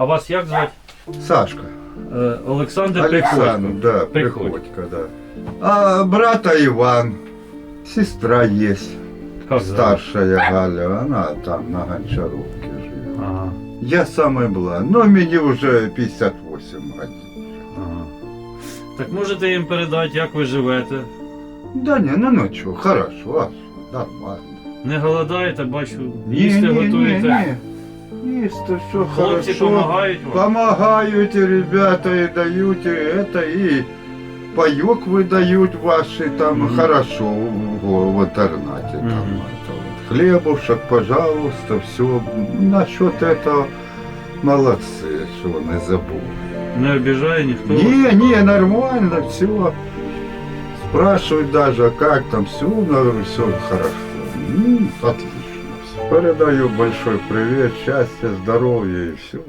А вас як звати? Сашка. Е, Олександр Александр, Приходько. да, Приходько. Приходько, да. А брата Иван, сестра есть, Як звати? старшая Галя, она там на Гончаровке живет. Ага, Я самый младший, но мне уже 58 годин. ага. Так можете їм передати, як ви живете? Да не, ну ну что, хорошо, а нормально. Не голодаєте, бачу, їсти готуєте. не. Есть-то все Хлопці хорошо. допомагають вам? Помогают и ребята и дают и это и паёк выдают ваши там Мгм. хорошо в, в интернате. Там, Мгм. это вот. Хлебушек, пожалуйста, все. Насчет этого молодцы, что не забыл. Не обіжає ніхто? Не, не, нормально, все. Спрашивают даже, как там все, говорю, все хорошо. Ну, отлично. Передаю большой привет, счастья, здоровья и все.